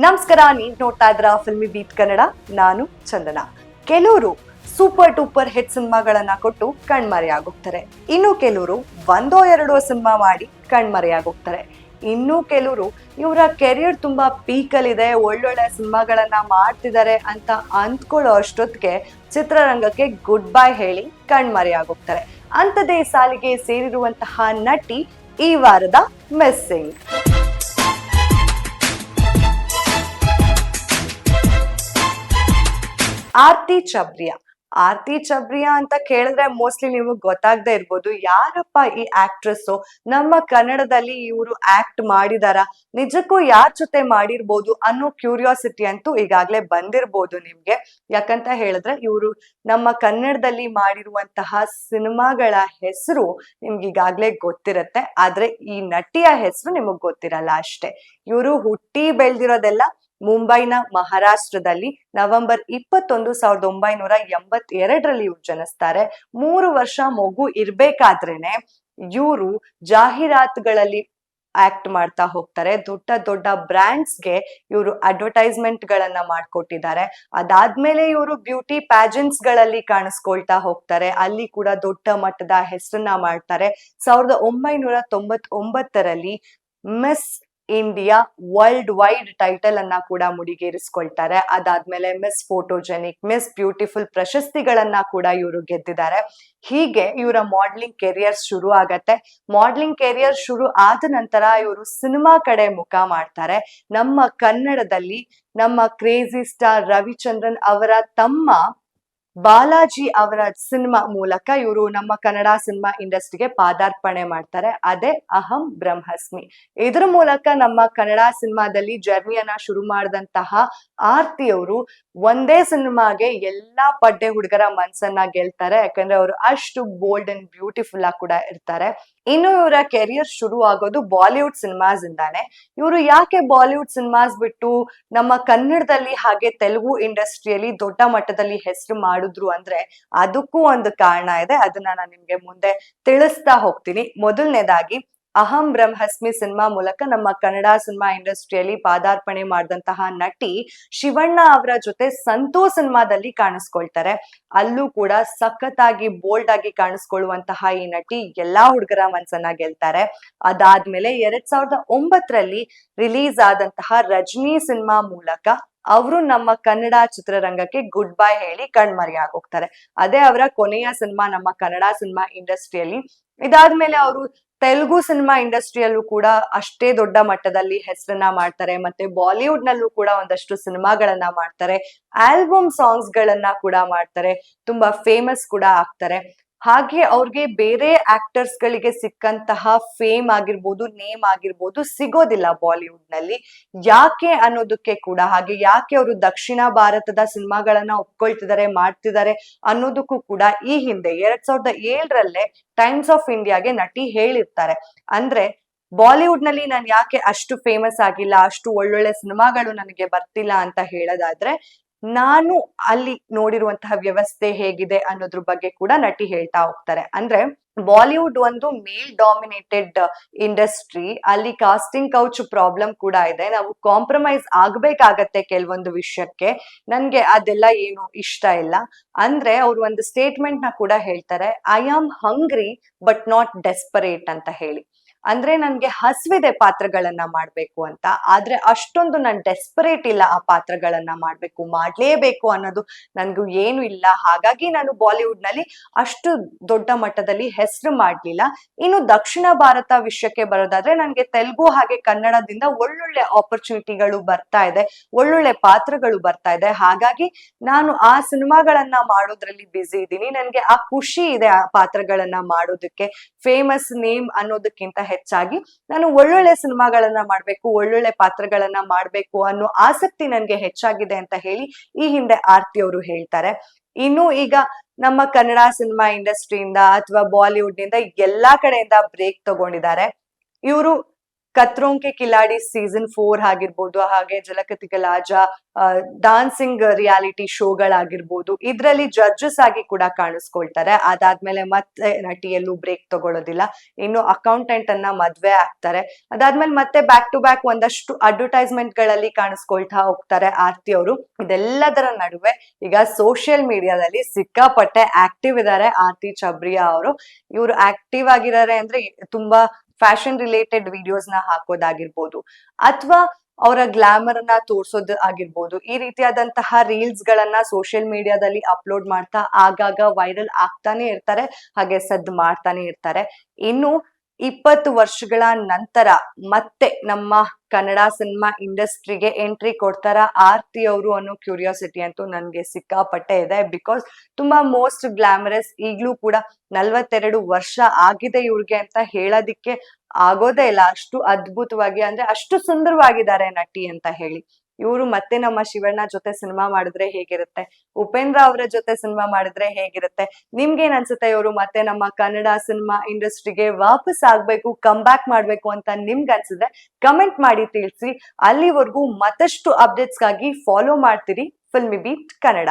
ನಮಸ್ಕಾರ, ನೀವು ನೋಡ್ತಾ ಇದ್ರ ಫಿಲ್ಮಿ ಬೀಟ್ ಕನ್ನಡ ನಾನು ಚಂದನ. ಕೆಲವರು ಸೂಪರ್ ಟೂಪರ್ ಹಿಟ್ ಸಿನಿಮಾಗಳನ್ನ ಕೊಟ್ಟು ಕಣ್ಮರೆಯಾಗೋಗ್ತಾರೆ. ಇನ್ನು ಕೆಲವರು ಒಂದೋ ಎರಡೋ ಸಿನಿಮಾ ಮಾಡಿ ಕಣ್ಮರೆಯಾಗೋಗ್ತಾರೆ. ಇನ್ನು ಕೆಲವರು ಇವರ ಕೆರಿಯರ್ ತುಂಬಾ ಪೀಕಲ್ಲಿದೆ ಒಳ್ಳೊಳ್ಳೆ ಸಿನಿಮಾಗಳನ್ನ ಮಾಡ್ತಿದ್ದಾರೆ ಅಂತ ಅಂದ್ಕೊಳ್ಳೋ ಅಷ್ಟೊತ್ತಿಗೆ ಚಿತ್ರರಂಗಕ್ಕೆ ಗುಡ್ ಬೈ ಹೇಳಿ ಕಣ್ಮರೆಯಾಗೋಗ್ತಾರೆ. ಅಂಥದ್ದೇ ಸಾಲಿಗೆ ಸೇರಿರುವಂತಹ ನಟಿ ಈ ವಾರದ ಮಿಸ್ಸಿಂಗ್ ಆರ್ತಿ ಚಬ್ರಿಯಾ. ಆರ್ತಿ ಚಬ್ರಿಯಾ ಅಂತ ಕೇಳಿದ್ರೆ ಮೋಸ್ಟ್ಲಿ ನಿಮಗೆ ಗೊತ್ತಾಗದೆ ಇರ್ಬೋದು. ಯಾರಪ್ಪ ಈ ಆಕ್ಟ್ರೆಸ್ ನಮ್ಮ ಕನ್ನಡದಲ್ಲಿ ಇವರು ಆಕ್ಟ್ ಮಾಡಿದಾರ? ನಿಜಕ್ಕೂ ಯಾರ ಜೊತೆ ಮಾಡಿರ್ಬೋದು ಅನ್ನೋ ಕ್ಯೂರಿಯಾಸಿಟಿ ಅಂತೂ ಈಗಾಗ್ಲೇ ಬಂದಿರ್ಬೋದು ನಿಮ್ಗೆ. ಯಾಕಂತ ಹೇಳಿದ್ರೆ ಇವರು ನಮ್ಮ ಕನ್ನಡದಲ್ಲಿ ಮಾಡಿರುವಂತಹ ಸಿನಿಮಾಗಳ ಹೆಸರು ನಿಮ್ಗೆ ಈಗಾಗ್ಲೇ ಗೊತ್ತಿರತ್ತೆ. ಆದ್ರೆ ಈ ನಟಿಯ ಹೆಸರು ನಿಮಗ್ ಗೊತ್ತಿರಲ್ಲ ಅಷ್ಟೇ. ಇವರು ಹುಟ್ಟಿ ಬೆಳ್ದಿರೋದೆಲ್ಲ ಮುಂಬೈನ ಮಹಾರಾಷ್ಟ್ರದಲ್ಲಿ ನವೆಂಬರ್ ಇಪ್ಪತ್ತೊಂದು ಸಾವಿರದ ಒಂಬೈನೂರ ಎಂಬತ್ತೆರಡರಲ್ಲಿ ಇವ್ರು ಜನಿಸ್ತಾರೆ. ಮೂರು ವರ್ಷ ಮಗು ಇರ್ಬೇಕಾದ್ರೇನೆ ಇವರು ಜಾಹೀರಾತುಗಳಲ್ಲಿ ಆಕ್ಟ್ ಮಾಡ್ತಾ ಹೋಗ್ತಾರೆ. ದೊಡ್ಡ ದೊಡ್ಡ ಬ್ರ್ಯಾಂಡ್ಸ್ಗೆ ಇವರು ಅಡ್ವರ್ಟೈಸ್ಮೆಂಟ್ ಗಳನ್ನ ಮಾಡ್ಕೊಟ್ಟಿದ್ದಾರೆ. ಅದಾದ್ಮೇಲೆ ಇವರು ಬ್ಯೂಟಿ ಪ್ಯಾಜೆಂಟ್ಸ್ಗಳಲ್ಲಿ ಕಾಣಿಸ್ಕೊಳ್ತಾ ಹೋಗ್ತಾರೆ. ಅಲ್ಲಿ ಕೂಡ ದೊಡ್ಡ ಮಟ್ಟದ ಹೆಸರನ್ನ ಮಾಡ್ತಾರೆ. ಸಾವಿರದ ಒಂಬೈನೂರ ತೊಂಬತ್ ಒಂಬತ್ತರಲ್ಲಿ miss India world wide title ಅನ್ನ ಕೂಡ ಮುಡಿಗೇರಿಸ್ಕೊಳ್ತಾರೆ. ಅದಾದ್ಮೇಲೆ ಮಿಸ್ ಫೋಟೋಜೆನಿಕ್ ಮಿಸ್ ಬ್ಯೂಟಿಫುಲ್ ಪ್ರಶಸ್ತಿಗಳನ್ನ ಕೂಡ ಇವರು ಗೆದ್ದಿದ್ದಾರೆ. ಹೀಗೆ ಇವರ ಮಾಡ್ಲಿಂಗ್ ಕೆರಿಯರ್ ಶುರು ಆಗತ್ತೆ. ಮಾಡ್ಲಿಂಗ್ ಕೆರಿಯರ್ ಶುರು ಆದ ನಂತರ ಇವರು ಸಿನಿಮಾ ಕಡೆ ಮುಖ ಮಾಡ್ತಾರೆ. ನಮ್ಮ ಕನ್ನಡದಲ್ಲಿ ನಮ್ಮ ಕ್ರೇಜಿ ಸ್ಟಾರ್ ರವಿಚಂದ್ರನ್ ಅವರ ತಮ್ಮ ಬಾಲಾಜಿ ಅವರ ಸಿನಿಮಾ ಮೂಲಕ ಇವರು ನಮ್ಮ ಕನ್ನಡ ಸಿನಿಮಾ ಇಂಡಸ್ಟ್ರಿಗೆ ಪಾದಾರ್ಪಣೆ ಮಾಡ್ತಾರೆ. ಅದೇ ಅಹಂ ಬ್ರಹ್ಮಸ್ಮಿ. ಇದ್ರ ಮೂಲಕ ನಮ್ಮ ಕನ್ನಡ ಸಿನಿಮಾದಲ್ಲಿ ಜರ್ನಿಯನ್ನ ಶುರು ಮಾಡಿದಂತಹ ಆರ್ತಿ ಅವರು ಒಂದೇ ಸಿನಿಮಾಗೆ ಎಲ್ಲಾ ಪಡ್ಡೆ ಹುಡುಗರ ಮನ್ಸನ್ನ ಗೆಲ್ತಾರೆ. ಯಾಕಂದ್ರೆ ಅವರು ಅಷ್ಟು ಬೋಲ್ಡ್ ಅಂಡ್ ಬ್ಯೂಟಿಫುಲ್ ಆಗಿ ಕೂಡ ಇರ್ತಾರೆ. ಇನ್ನು ಇವರ ಕೆರಿಯರ್ ಶುರು ಆಗೋದು ಬಾಲಿವುಡ್ ಸಿನಿಮಾಸ್ ಇಂದಾನೆ ಇವರು ಯಾಕೆ ಬಾಲಿವುಡ್ ಸಿನಿಮಾಸ್ ಬಿಟ್ಟು ನಮ್ಮ ಕನ್ನಡದಲ್ಲಿ ಹಾಗೆ ತೆಲುಗು ಇಂಡಸ್ಟ್ರಿಯಲ್ಲಿ ದೊಡ್ಡ ಮಟ್ಟದಲ್ಲಿ ಹೆಸರು ಮಾಡಿದ್ರು ಅಂದ್ರೆ ಅದಕ್ಕೂ ಒಂದು ಕಾರಣ ಇದೆ. ಅದನ್ನ ನಾನು ನಿಮ್ಗೆ ಮುಂದೆ ತಿಳಿಸ್ತಾ ಹೋಗ್ತೀನಿ. ಮೊದಲನೇದಾಗಿ, ಅಹಂ ಬ್ರಹ್ಮಸ್ಮಿ ಸಿನಿಮಾ ಮೂಲಕ ನಮ್ಮ ಕನ್ನಡ ಸಿನಿಮಾ ಇಂಡಸ್ಟ್ರಿಯಲ್ಲಿ ಪಾದಾರ್ಪಣೆ ಮಾಡಿದಂತಹ ನಟಿ ಶಿವಣ್ಣ ಅವರ ಜೊತೆ ಸಂತೋ ಸಿನಿಮಾದಲ್ಲಿ ಕಾಣಿಸ್ಕೊಳ್ತಾರೆ. ಅಲ್ಲೂ ಕೂಡ ಸಖತ್ತಾಗಿ ಬೋಲ್ಡ್ ಆಗಿ ಕಾಣಿಸ್ಕೊಳ್ಳುವಂತಹ ಈ ನಟಿ ಎಲ್ಲಾ ಹುಡುಗರ ಮನ್ಸನ್ನ ಗೆಲ್ತಾರೆ. ಅದಾದ್ಮೇಲೆ ಎರಡ್ ಸಾವಿರದ ಒಂಬತ್ತರಲ್ಲಿ ರಿಲೀಸ್ ಆದಂತಹ ರಜನಿ ಸಿನಿಮಾ ಮೂಲಕ ಅವರು ನಮ್ಮ ಕನ್ನಡ ಚಿತ್ರರಂಗಕ್ಕೆ ಗುಡ್ ಬೈ ಹೇಳಿ ಕಣ್ಮರೆಯಾಗೋಗ್ತಾರೆ ಅದೇ ಅವರ ಕೊನೆಯ ಸಿನಿಮಾ ನಮ್ಮ ಕನ್ನಡ ಸಿನಿಮಾ ಇಂಡಸ್ಟ್ರಿಯಲ್ಲಿ. ಇದಾದ್ಮೇಲೆ ಅವರು ತೆಲುಗು ಸಿನಿಮಾ ಇಂಡಸ್ಟ್ರಿಯಲ್ಲೂ ಕೂಡ ಅಷ್ಟೇ ದೊಡ್ಡ ಮಟ್ಟದಲ್ಲಿ ಹೆಸರನ್ನ ಮಾಡ್ತಾರೆ. ಮತ್ತೆ ಬಾಲಿವುಡ್ ನಲ್ಲೂ ಕೂಡ ಒಂದಷ್ಟು ಸಿನಿಮಾಗಳನ್ನ ಮಾಡ್ತಾರೆ. ಆಲ್ಬಮ್ ಸಾಂಗ್ಸ್ ಗಳನ್ನ ಕೂಡ ಮಾಡ್ತಾರೆ. ತುಂಬಾ ಫೇಮಸ್ ಕೂಡ ಆಗ್ತಾರೆ. ಹಾಗೆ ಅವ್ರಿಗೆ ಬೇರೆ ಆಕ್ಟರ್ಸ್ ಗಳಿಗೆ ಸಿಕ್ಕಂತಹ ಫೇಮ್ ಆಗಿರ್ಬೋದು ನೇಮ್ ಆಗಿರ್ಬೋದು ಸಿಗೋದಿಲ್ಲ ಬಾಲಿವುಡ್ನಲ್ಲಿ. ಯಾಕೆ ಅನ್ನೋದಕ್ಕೆ ಕೂಡ ಹಾಗೆ ಯಾಕೆ ಅವರು ದಕ್ಷಿಣ ಭಾರತದ ಸಿನಿಮಾಗಳನ್ನ ಒಪ್ಕೊಳ್ತಿದ್ದಾರೆ, ಮಾಡ್ತಿದ್ದಾರೆ ಅನ್ನೋದಕ್ಕೂ ಕೂಡ ಈ ಹಿಂದೆ ಎರಡ್ ಸಾವಿರದ ಏಳರಲ್ಲೇ ಟೈಮ್ಸ್ ಆಫ್ ಇಂಡಿಯಾಗೆ ನಟಿ ಹೇಳಿರ್ತಾರೆ. ಅಂದ್ರೆ ಬಾಲಿವುಡ್ನಲ್ಲಿ ನಾನು ಯಾಕೆ ಅಷ್ಟು ಫೇಮಸ್ ಆಗಿಲ್ಲ, ಅಷ್ಟು ಒಳ್ಳೊಳ್ಳೆ ಸಿನಿಮಾಗಳು ನನಗೆ ಬರ್ತಿಲ್ಲ ಅಂತ ಹೇಳೋದಾದ್ರೆ ನಾನು ಅಲ್ಲಿ ನೋಡಿರುವಂತಹ ವ್ಯವಸ್ಥೆ ಹೇಗಿದೆ ಅನ್ನೋದ್ರ ಬಗ್ಗೆ ಕೂಡ ನಟಿ ಹೇಳ್ತಾ ಹೋಗ್ತಾರೆ. ಅಂದ್ರೆ ಬಾಲಿವುಡ್ ಒಂದು ಮೇಲ್ ಡಾಮಿನೇಟೆಡ್ ಇಂಡಸ್ಟ್ರಿ ಅಲ್ಲಿ ಕಾಸ್ಟಿಂಗ್ ಕೌಚ್ ಪ್ರಾಬ್ಲಮ್ ಕೂಡ ಇದೆ. ನಾವು ಕಾಂಪ್ರಮೈಸ್ ಆಗ್ಬೇಕಾಗತ್ತೆ ಕೆಲವೊಂದು ವಿಷಯಕ್ಕೆ. ನನ್ಗೆ ಅದೆಲ್ಲ ಏನು ಇಷ್ಟ ಇಲ್ಲ. ಅಂದ್ರೆ ಅವ್ರು ಒಂದು ಸ್ಟೇಟ್ಮೆಂಟ್ನ ಕೂಡ ಹೇಳ್ತಾರೆ I am hungry but not desperate ಅಂತ ಹೇಳಿ. ಅಂದ್ರೆ ನನ್ಗೆ ಹಸ್ವಿದೆ ಪಾತ್ರಗಳನ್ನ ಮಾಡ್ಬೇಕು ಅಂತ. ಆದ್ರೆ ಅಷ್ಟೊಂದು ನಾನು ಡೆಸ್ಪರೇಟ್ ಇಲ್ಲ ಆ ಪಾತ್ರಗಳನ್ನ ಮಾಡ್ಬೇಕು, ಮಾಡ್ಲೇಬೇಕು ಅನ್ನೋದು ನನ್ಗೂ ಏನು ಇಲ್ಲ. ಹಾಗಾಗಿ ನಾನು ಬಾಲಿವುಡ್ನಲ್ಲಿ ಅಷ್ಟು ದೊಡ್ಡ ಮಟ್ಟದಲ್ಲಿ ಹೆಸರು ಮಾಡ್ಲಿಲ್ಲ. ಇನ್ನು ದಕ್ಷಿಣ ಭಾರತ ವಿಷಯಕ್ಕೆ ಬರೋದಾದ್ರೆ ನನ್ಗೆ ತೆಲುಗು ಹಾಗೆ ಕನ್ನಡದಿಂದ ಒಳ್ಳೊಳ್ಳೆ ಆಪರ್ಚುನಿಟಿಗಳು ಬರ್ತಾ ಇದೆ, ಒಳ್ಳೊಳ್ಳೆ ಪಾತ್ರಗಳು ಬರ್ತಾ ಇದೆ. ಹಾಗಾಗಿ ನಾನು ಆ ಸಿನಿಮಾಗಳನ್ನ ಮಾಡೋದ್ರಲ್ಲಿ ಬ್ಯುಸಿ ಇದ್ದೀನಿ. ನನ್ಗೆ ಆ ಖುಷಿ ಇದೆ ಆ ಪಾತ್ರಗಳನ್ನ ಮಾಡೋದಕ್ಕೆ. ಫೇಮಸ್ ನೇಮ್ ಅನ್ನೋದಕ್ಕಿಂತ ಹೆಚ್ಚಾಗಿ ನಾನು ಒಳ್ಳೊಳ್ಳೆ ಸಿನಿಮಾಗಳನ್ನ ಮಾಡ್ಬೇಕು, ಒಳ್ಳೊಳ್ಳೆ ಪಾತ್ರಗಳನ್ನ ಮಾಡ್ಬೇಕು ಅನ್ನೋ ಆಸಕ್ತಿ ನನ್ಗೆ ಹೆಚ್ಚಾಗಿದೆ ಅಂತ ಹೇಳಿ ಈ ಹಿಂದೆ ಆರ್ತಿ ಅವರು ಹೇಳ್ತಾರೆ. ಇನ್ನು ಈಗ ನಮ್ಮ ಕನ್ನಡ ಸಿನಿಮಾ ಇಂಡಸ್ಟ್ರಿಯಿಂದ ಅಥವಾ ಬಾಲಿವುಡ್ನಿಂದ ಎಲ್ಲಾ ಕಡೆಯಿಂದ ಬ್ರೇಕ್ ತಗೊಂಡಿದ್ದಾರೆ. ಇವರು ಕತ್ರೋಂಕೆ ಕಿಲಾಡಿ ಸೀಸನ್ ಫೋರ್ ಆಗಿರ್ಬೋದು, ಹಾಗೆ ಜಲಕತಿ ಗಲಾಜ ಡಾನ್ಸಿಂಗ್ ರಿಯಾಲಿಟಿ ಶೋಗಳಾಗಿರ್ಬೋದು. ಇದರಲ್ಲಿ ಜಡ್ಜಸ್ ಆಗಿ ಕೂಡ ಕಾಣಿಸ್ಕೊಳ್ತಾರೆ. ಅದಾದ್ಮೇಲೆ ಮತ್ತೆ ನಟಿಯಲ್ಲೂ ಬ್ರೇಕ್ ತಗೊಳ್ಳೋದಿಲ್ಲ ಇನ್ನು ಅಕೌಂಟೆಂಟ್ ಅನ್ನ ಮದ್ವೆ ಆಗ್ತಾರೆ. ಅದಾದ್ಮೇಲೆ ಮತ್ತೆ ಬ್ಯಾಕ್ ಟು ಬ್ಯಾಕ್ ಒಂದಷ್ಟು ಅಡ್ವರ್ಟೈಸ್ಮೆಂಟ್ಗಳಲ್ಲಿ ಕಾಣಿಸ್ಕೊಳ್ತಾ ಹೋಗ್ತಾರೆ ಆರ್ತಿ ಅವರು. ಇದೆಲ್ಲದರ ನಡುವೆ ಈಗ ಸೋಷಿಯಲ್ ಮೀಡಿಯಾದಲ್ಲಿ ಸಿಕ್ಕಾಪಟ್ಟೆ ಆಕ್ಟಿವ್ ಇದ್ದಾರೆ ಆರ್ತಿ ಚಬ್ರಿಯಾ ಅವರು. ಇವರು ಆಕ್ಟಿವ್ ಆಗಿದ್ದಾರೆ ಅಂದ್ರೆ ತುಂಬಾ ಫ್ಯಾಷನ್ ರಿಲೇಟೆಡ್ ವಿಡಿಯೋಸ್ನ ಹಾಕೋದಾಗಿರ್ಬೋದು ಅಥವಾ ಅವರ ಗ್ಲಾಮರ್ನ ತೋರ್ಸೋದ್ ಆಗಿರ್ಬೋದು. ಈ ರೀತಿಯಾದಂತಹ ರೀಲ್ಸ್ ಗಳನ್ನ ಸೋಷಿಯಲ್ ಮೀಡಿಯಾದಲ್ಲಿ ಅಪ್ಲೋಡ್ ಮಾಡ್ತಾ ಆಗಾಗ ವೈರಲ್ ಆಗ್ತಾನೆ ಇರ್ತಾರೆ, ಹಾಗೆ ಸದ್ದು ಮಾಡ್ತಾನೆ ಇರ್ತಾರೆ. ಇನ್ನು ಇಪ್ಪತ್ತು ವರ್ಷಗಳ ನಂತರ ಮತ್ತೆ ನಮ್ಮ ಕನ್ನಡ ಸಿನಿಮಾ ಇಂಡಸ್ಟ್ರಿಗೆ ಎಂಟ್ರಿ ಕೊಡ್ತಾರ ಆರ್ತಿ ಅವರು ಅನ್ನೋ ಕ್ಯೂರಿಯಾಸಿಟಿ ಅಂತೂ ನನ್ಗೆ ಸಿಕ್ಕಾಪಟ್ಟೆ ಇದೆ ಬಿಕಾಸ್ ತುಂಬಾ ಮೋಸ್ಟ್ ಗ್ಲಾಮರಸ್ ಈಗ್ಲೂ ಕೂಡ ನಲ್ವತ್ತೆರಡು ವರ್ಷ ಆಗಿದೆ ಇವ್ರಿಗೆ ಅಂತ ಹೇಳೋದಿಕ್ಕೆ ಆಗೋದೇ ಇಲ್ಲ. ಅಷ್ಟು ಅದ್ಭುತವಾಗಿ ಅಂದ್ರೆ ಅಷ್ಟು ಸುಂದರವಾಗಿದ್ದಾರೆ ನಟಿ ಅಂತ ಹೇಳಿ. ಇವರು ಮತ್ತೆ ನಮ್ಮ ಶಿವಣ್ಣ ಜೊತೆ ಸಿನಿಮಾ ಮಾಡಿದ್ರೆ ಹೇಗಿರುತ್ತೆ? ಉಪೇಂದ್ರ ಅವರ ಜೊತೆ ಸಿನಿಮಾ ಮಾಡಿದ್ರೆ ಹೇಗಿರುತ್ತೆ? ನಿಮ್ಗೇನ್ ಅನ್ಸುತ್ತೆ ಇವರು ಮತ್ತೆ ನಮ್ಮ ಕನ್ನಡ ಸಿನಿಮಾ ಇಂಡಸ್ಟ್ರಿಗೆ ವಾಪಸ್ ಆಗ್ಬೇಕು ಕಮ್ ಬ್ಯಾಕ್ ಮಾಡ್ಬೇಕು ಅಂತ ನಿಮ್ಗೆ ಅನ್ಸಿದ್ರೆ ಕಮೆಂಟ್ ಮಾಡಿ ತಿಳಿಸಿ. ಅಲ್ಲಿವರೆಗೂ ಮತ್ತಷ್ಟು ಅಪ್ಡೇಟ್ಸ್ಗಾಗಿ ಫಾಲೋ ಮಾಡ್ತೀರಿ ಫಿಲ್ಮಿ ಬೀಟ್ ಕನ್ನಡ